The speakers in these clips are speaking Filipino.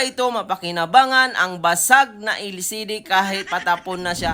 ba ito mapakinabangan ang basag na LCD kahit patapon na siya?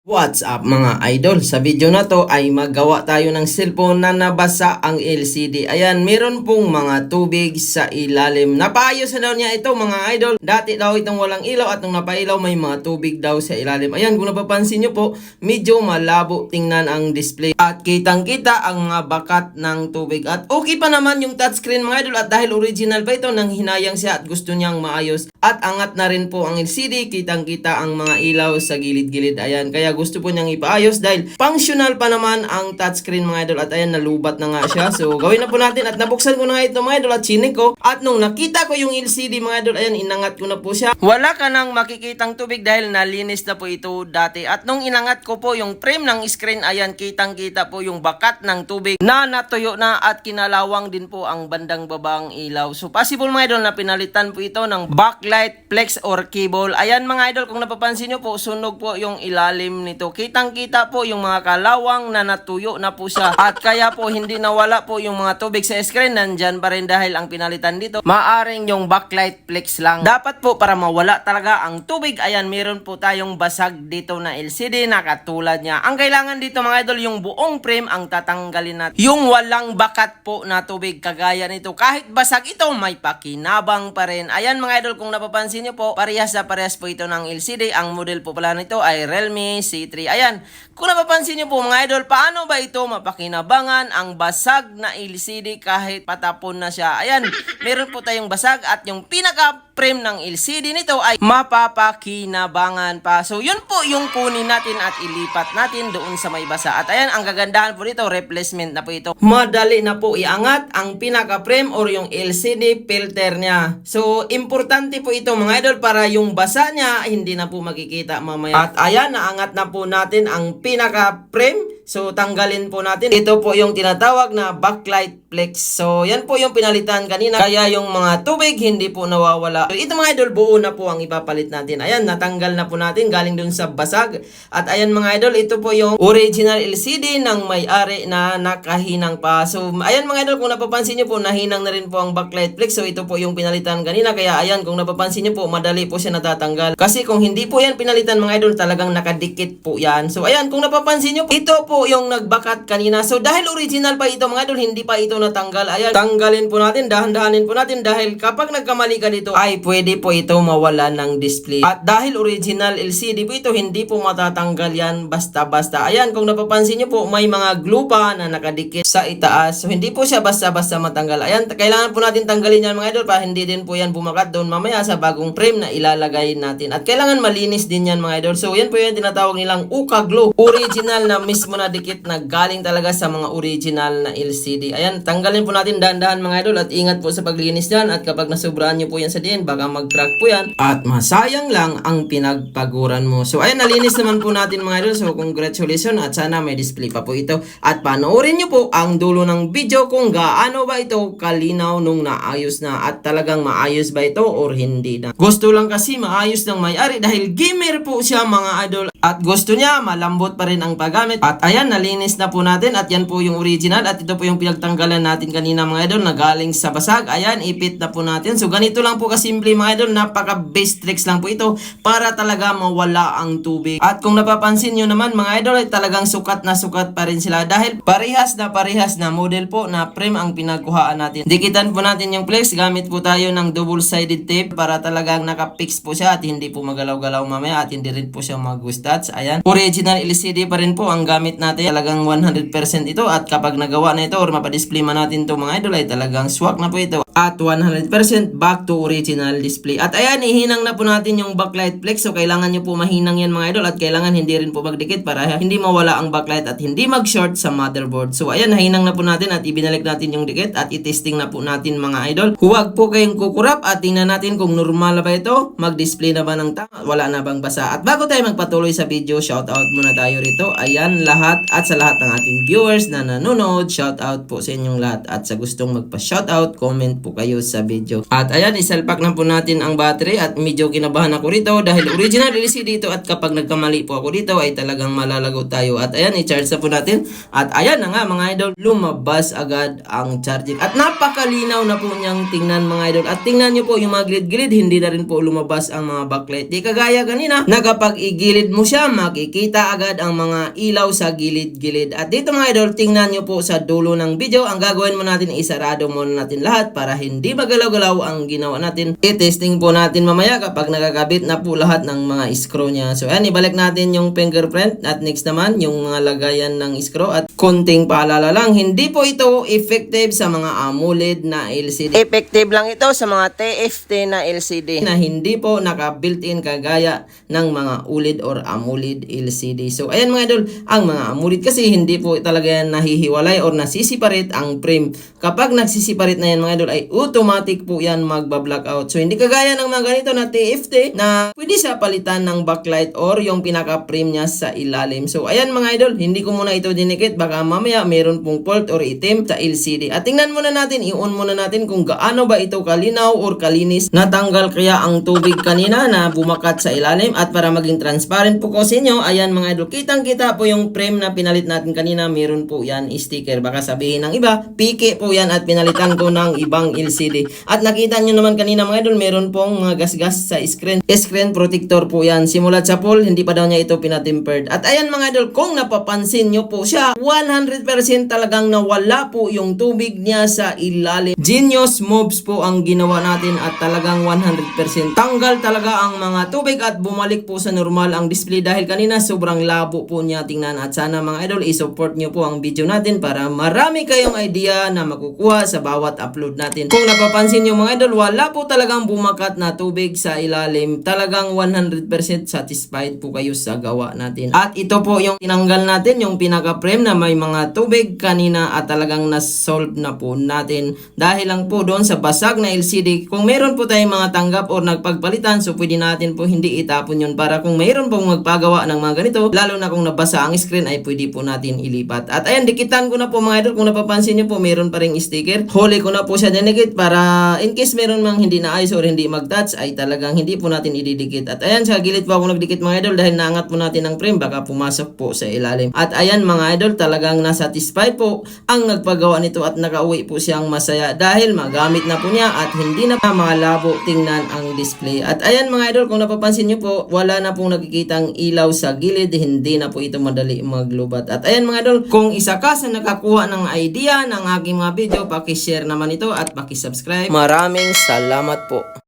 What's up mga idol? Sa video na to ay magawa tayo ng cellphone na nabasa ang LCD. Ayan, meron pong mga tubig sa ilalim. Napaayos na daw niya ito mga idol. Dati daw itong walang ilaw at nung napailaw may mga tubig daw sa ilalim. Ayan, kung napapansin nyo po, medyo malabo tingnan ang display. At kitang kita ang mga bakat ng tubig. At okay pa naman yung touchscreen mga idol. At dahil original pa ito, nang hinayang siya at gusto niyang maayos. At angat na rin po ang LCD. Kitang kita ang mga ilaw sa gilid-gilid. Ayan, kaya gusto po niyang ipaayos dahil functional pa naman ang touchscreen mga idol. At ayan, nalubat na nga siya. So, gawin na po natin. At nabuksan ko na nga ito mga idol at chinik ko. At nung nakita ko yung LCD mga idol, ayan, inangat ko na po siya. Wala ka nang makikitang tubig dahil nalinis na po ito dati. At nung inangat ko po yung frame ng screen, ayan, kitang kita po yung bakat ng tubig na natuyo na at kinalawang din po ang bandang babang ilaw. So, possible mga idol na pinalitan po ito ng backlight, flex, or cable. Ayan mga idol, kung napapansin nyo po, sunog po yung ilalim nito. Kitang-kita po yung mga kalawang na natuyo na po siya. At kaya po hindi nawala po yung mga tubig sa screen. Nandyan pa rin dahil ang pinalitan dito. Maaring yung backlight flex lang. Dapat po para mawala talaga ang tubig. Ayan, meron po tayong basag dito na LCD na katulad niya. Ang kailangan dito mga idol, yung buong frame ang tatanggalin natin. Yung walang bakat po na tubig kagaya nito. Kahit basag ito, may pakinabang pa rin. Ayan mga idol, kung napapansin nyo po, parehas na parehas po ito ng LCD. Ang model po pala nito ay Realme C3. Ayan, kung napapansin nyo po mga idol, paano ba ito mapakinabangan ang basag na LCD kahit patapon na siya? Ayan, meron po tayong basag at yung pinaka frame ng LCD nito ay mapapakinabangan pa. So, yun po yung kunin natin at ilipat natin doon sa may basa. At ayan, ang kagandahan po dito, replacement na po ito. Madali na po iangat ang pinaka-frame or yung LCD filter niya. So, importante po ito mga idol para yung basa niya hindi na po makikita mamaya. At ayan, naangat na po natin ang pinaka-frame. So, tanggalin po natin. Ito po yung tinatawag na backlight flex. So, yan po yung pinalitan kanina. Kaya yung mga tubig hindi po nawawala. So, ito mga idol, buo na po ang ipapalit natin. Ayan, natanggal na po natin galing dun sa basag. At ayan mga idol, ito po yung original LCD ng may-ari na nakahinang pa. So, ayan mga idol, kung napapansin nyo po, nahinang na rin po ang backlight flex. So, ito po yung pinalitan kanina. Kaya ayan, kung napapansin nyo po, madali po siya natatanggal. Kasi kung hindi po yan pinalitan mga idol, talagang nakadikit po yan. So, ayan, kung napapansin nyo, ito po yung nagbakat kanina. So, dahil original pa ito mga idol, hindi pa ito natanggal. Ayan, tanggalin po natin, dahan-dahanin po natin dahil kapag nagkamali ka dito, ay pwede po ito mawala ng display. At dahil original LCD po ito, hindi po matatanggal yan basta-basta. Ayan, kung napapansin nyo po, may mga glue pa na nakadikit sa itaas. So, hindi po siya basta-basta matanggal. Ayan, kailangan po natin tanggalin yan mga idol para hindi din po yan bumakat doon mamaya sa bagong frame na ilalagay natin. At kailangan malinis din yan mga idol. So, yan po yung tinatawag nilang Uka Glue. Original na mismo na dikit na galing talaga sa mga original na LCD. Ayan, tanggalin po natin dahan-dahan mga idol at ingat po sa paglinis yan. At kapag nasubrahan nyo po yan sa diin, baka mag-crack po yan. At masayang lang ang pinagpaguran mo. So, ayan, nalinis naman po natin mga idol. So, congratulations at sana may display pa po ito. At panoorin nyo po ang dulo ng video kung gaano ba ito kalinaw nung naayos na at talagang maayos ba ito or hindi na. Gusto lang kasi maayos ng may-ari dahil gamer po siya mga idol at gusto niya malambot pa rin ang paggamit. At ayan, nalinis na po natin at yan po yung original at ito po yung pinagtanggalan natin kanina mga idol na galing sa basag. Ayan, ipit na po natin. So ganito lang po kasimple mga idol, napaka base tricks lang po ito para talaga mawala ang tubig. At kung napapansin nyo naman mga idol ay talagang sukat na sukat pa rin sila dahil parehas na parehas na model po na frame ang pinagkuhaan natin. Dikitan po natin yung flex, gamit po tayo ng double sided tape para talagang nakapix po siya at hindi po magalaw-galaw mamaya at hindi rin po siya mag-stats. Ayan, original LCD pa rin po ang gamit natin. Talagang 100% ito at kapag nagawa na ito or mapadisplay man natin to mga idol ay talagang swak na po ito. At 100% back to original display. At ayan, ihinang na po natin yung backlight flex. So kailangan nyo po mahinang yan mga idol at kailangan hindi rin po magdikit para hindi mawala ang backlight at hindi mag-short sa motherboard. So ayan, nahinang na po natin at ibinalik natin yung dikit at itesting na po natin mga idol. Huwag po kayong kukurap at tingnan natin kung normal na ba ito. Mag-display na ba ng tama? Wala na bang basa? At bago tayo magpatuloy sa video, shoutout muna tayo rito. Ayan, lahat at sa lahat ng ating viewers na nanonood, shoutout po sa inyong lahat. At sa gustong magpa-shoutout, comment po kayo sa video. At ayan, isalpak na po natin ang battery at medyo kinabahan ako rito dahil original LCD dito at kapag nagkamali po ako dito ay talagang malalago tayo. At ayan, i-charge na po natin. At ayan na nga mga idol, lumabas agad ang charging. At napakalinaw na po niyang tingnan mga idol. At tingnan niyo po yung mga gilid-gilid, hindi na rin po lumabas ang mga backlight. Di kagaya kanina, na kapag igilid mo siya, makikita agad ang mga ilaw sa gilid-gilid. At dito mga idol, tingnan niyo po sa dulo ng video, ang gagawin mo natin, isarado muna natin lahat para hindi magalaw-galaw ang ginawa natin. I-testing po natin mamaya kapag nakakabit na po lahat ng mga screw niya. So ayan, ibalik natin yung fingerprint at next naman yung mga lagayan ng screw at konting paalala lang, hindi po ito effective sa mga AMOLED na LCD. Effective lang ito sa mga TFT na LCD na hindi po naka-built-in kagaya ng mga OLED or AMOLED LCD. So ayan mga idol, ang mga AMOLED kasi hindi po talaga yan nahihiwalay or nasisiparate ang frame. Kapag nagsisiparate na yan mga idol ay automatic po yan magba-blackout. So hindi kagaya ng mga ganito na TFT na pwede siya palitan ng backlight or yung pinaka-frame niya sa ilalim. So ayan mga idol, hindi ko muna ito dinikit baka mamaya meron pong fault or itim sa LCD. At tingnan muna natin, i-on muna natin kung gaano ba ito kalinaw or kalinis. Natanggal kaya ang tubig kanina na bumakat sa ilalim at para maging transparent po ko sa inyo, ayan mga idol, kitang kita po yung frame na pinalit natin kanina, meron po yan sticker. Baka sabihin ng iba, piki po yan at pinalitan ko ng ibang LCD. At nakita nyo naman kanina mga idol, meron pong mga gasgas sa screen. Screen protector po yan. Simulat sa pool, hindi pa daw niya ito pinatempered. At ayan mga idol, kung napapansin nyo po siya, 100% talagang nawala po yung tubig niya sa ilalim. Genius moves po ang ginawa natin at talagang 100% tanggal talaga ang mga tubig at bumalik po sa normal ang display dahil kanina sobrang labo po niya tingnan at sana mga idol i-support nyo po ang video natin para marami kayong idea na makukuha sa bawat upload natin. Kung napapansin nyo mga idol, wala po talagang bumakat na tubig sa ilalim. Talagang 100% satisfied po kayo sa gawa natin. At ito po yung tinanggal natin, yung pinaka-frame na may mga tubig kanina at talagang na-solve na po natin. Dahil lang po doon sa basag na LCD, kung meron po tayong mga tanggap or nagpagpalitan, so pwede natin po hindi itapon yun para kung mayroon pong magpagawa ng mga ganito, lalo na kung nabasa ang screen ay pwede po natin ilipat. At ayan, dikitan ko na po mga idol, kung napapansin nyo po, meron pa ring sticker. Huli ko na po siya dinikit para in case meron mang hindi naayos or hindi mag-touch, ay talagang hindi po natin ididikit. At ayan, sa gilid po ako nagdikit mga idol dahil naangat po natin ang frame, baka pumasok po sa ilalim. At ayan mga idol, talagang nasatisfy po ang nagpagawa nito at nakauwi po siyang masaya dahil magamit na po niya at hindi na malabo tingnan ang display. At ayan mga idol, kung napapansin nyo po, wala na pong nakikitang ilaw sa gilid, hindi na po ito madali maglubat. At ayan mga idol, kung isa ka sa nakakuha ng idea ng aking mga video, pakishare naman ito at pakisubscribe. Maraming salamat po.